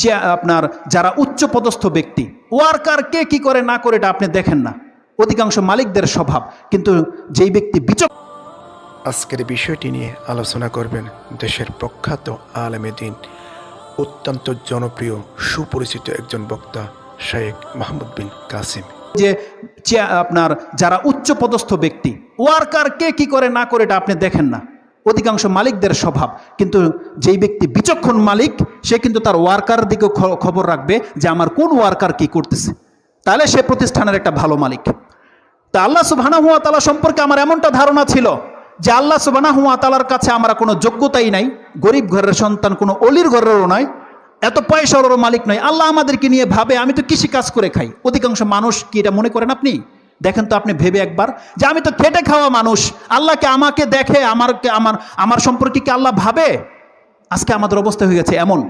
যে আপনার যারা উচ্চ পদস্থ ব্যক্তি ওয়ার্কার কে কি করে না করে এটা আপনি দেখেন না। অধিকাংশ মালিকদের স্বভাব কিন্তু যেই ব্যক্তি বিচক আজকের বিষয়টি নিয়ে আলোচনা করবেন দেশের প্রখ্যাত আলেমে দিন অত্যন্ত জনপ্রিয় সুপরিচিত একজন বক্তা শায়েক মাহমুদ বিন কাসিম। যে আপনার যারা উচ্চ পদস্থ ব্যক্তি ওয়ার্কার কে কি করে না করে এটা আপনি দেখেন না। অধিকাংশ মালিকদের স্বভাব। কিন্তু যেই ব্যক্তি বিচক্ষণ মালিক, সে কিন্তু তার ওয়ার্কার দিকে খবর রাখবে যে আমার কোন ওয়ার্কার কি করতেছে। তাহলে সে প্রতিষ্ঠানের একটা ভালো মালিক। তা আল্লাহ সুবাহানা হুয়া তালা সম্পর্কে আমার এমনটা ধারণা ছিল যে আল্লাহ সুবাহানা হুয়া তালার কাছে আমরা কোনো যোগ্যতাই নাই, গরিব ঘরের সন্তান, কোনো অলির ঘরেরও নয়, এত পয়সারও মালিক নয়। আল্লাহ আমাদেরকে নিয়ে ভাবে, আমি তো কৃষি কাজ করে খাই। অধিকাংশ মানুষ কি এটা মনে করেন আপনি? দেখেন তো আপনি ভেবে একবার যে আমি তো খেটে খাওয়া মানুষ। আল্লাহকে আমাকে দেখে, আমারকে, আমার আমার সম্পর্কে কি আল্লাহ ভাবে? আজকে আমাদের অবস্থা হয়ে গেছে এমন।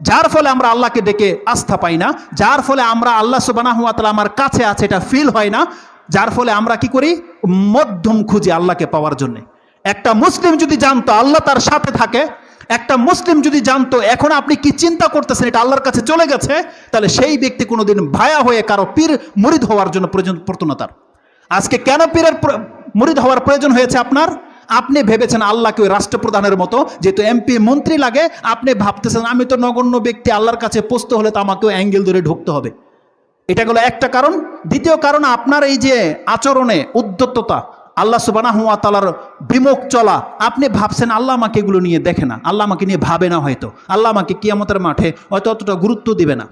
যার ফলে আমরা আল্লাহকে ডেকে আস্থা পাই না, যার ফলে আমরা আল্লাহ সুবানা হুয়া তালা আমার কাছে আছে এটা ফিল হয় না, যার ফলে আমরা কি করি? মধ্যম খুঁজি আল্লাহকে পাওয়ার জন্য। একটা মুসলিম যদি জানতো আল্লাহ তার সাথে থাকে একটা মুসলিম যদি জানতো, এখন আপনি কি চিন্তা করতেছেন, এটা আল্লাহর কাছে চলে গেছে, তাহলে সেই ব্যক্তি কোনোদিন ভায়া হয়ে কারও পীর মুরিদ হওয়ার জন্য প্রয়োজন পড়তো না তার। আজকে কেন পীরের প্র- মুরিদ হওয়ার প্রয়োজন হয়েছে আপনার? আপনি ভেবেছেন আল্লাহকে ওই রাষ্ট্রপ্রধানের মতো, যেহেতু এমপি, মন্ত্রী লাগে, আপনি ভাবতেছেন, আমি তো নগণ্য ব্যক্তি, আল্লাহর কাছে পৌঁছতে হলে তো আমাকেও অ্যাঙ্গেল ধরে ঢুকতে হবে। এটা গেলো একটা কারণ। দ্বিতীয় কারণ, আপনার এই যে আচরণে উদ্যত্ততা আল্লাহ সুবানা হুয়া তালার বিমুখ চলা। আপনি ভাবছেন আল্লাহ আমাকে এগুলো নিয়ে দেখে না। আল্লাহ আমাকে নিয়ে ভাবে না হয়তো। আল্লাহ আমাকে কিয়ামতের মাঠে হয়তো অতটা গুরুত্ব দিবে না।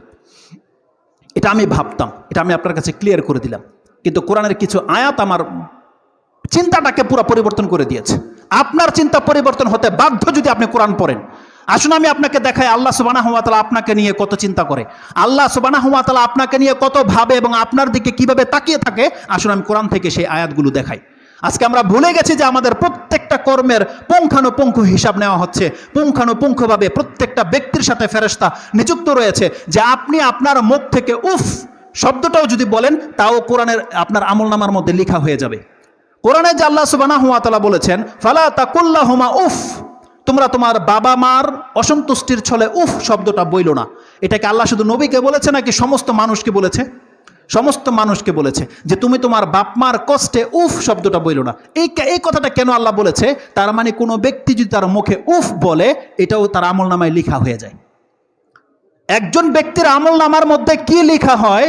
এটা আমি ভাবতাম। এটা আমি আপনার কাছে ক্লিয়ার করে দিলাম। কিন্তু কোরআনের কিছু আয়াত আমার চিন্তাটাকে পুরো পরিবর্তন করে দিয়েছে। আপনার চিন্তা পরিবর্তন হতে বাধ্য যদি আপনি কোরআন পড়েন। আসুন আমি আপনাকে দেখাই, আল্লাহ সুবানা হুয়াতালা আপনাকে নিয়ে কত চিন্তা করে। আল্লাহ সুবানা হুয়াতালা আপনাকে নিয়ে কত ভাবে এবং আপনার দিকে কীভাবে তাকিয়ে থাকে। আসুন আমি কোরআন থেকে সেই আয়াতগুলো দেখাই। আজকে আমরা ভুলে গেছি যে আমাদের প্রত্যেকটা কর্মের পুঙ্খানুপুঙ্খ হিসাব নেওয়া হচ্ছে। পুঙ্খানুপুঙ্খভাবে প্রত্যেকটা ব্যক্তির সাথে ফেরেস্তা নিযুক্ত রয়েছে যে আপনি আপনার মুখ থেকে উফ শব্দটাও যদি বলেন, তাও কোরআনের আপনার আমলনামার মধ্যে লেখা হয়ে যাবে। কোরআনে যে আল্লাহ সুবানা হুয়া বলেছেন, ফালা তাকুল্লা হুমা উফ, তোমরা তোমার বাবা মার অসন্তুষ্টির ছলে উফ শব্দটা বইল না। এটাকে আল্লাহ শুধু নবীকে বলেছে নাকি সমস্ত মানুষকে বলেছে? সমস্ত মানুষকে বলেছে যে তুমি তোমার বাপ মার কষ্টে উফ শব্দটা বইল না। এই এই কথাটা কেন আল্লাহ বলেছে? তার মানে কোনো ব্যক্তি যদি তার মুখে উফ বলে, এটাও তার আমল নামায় লেখা হয়ে যায়। একজন ব্যক্তির আমল নামার মধ্যে কি লেখা হয়?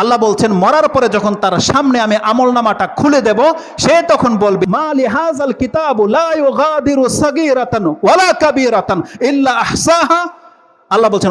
আল্লাহ বলছেন, মরার পরে যখন তার সামনে আমি আমল নামাটা খুলে দেব, সে তখন বলবে মালি হাজাল কিতাবু লা ইউগাদিরু সাগীরাতান ওয়ালা কাবীরাতান ইল্লা আহসাহা। আল্লাহ বলছেন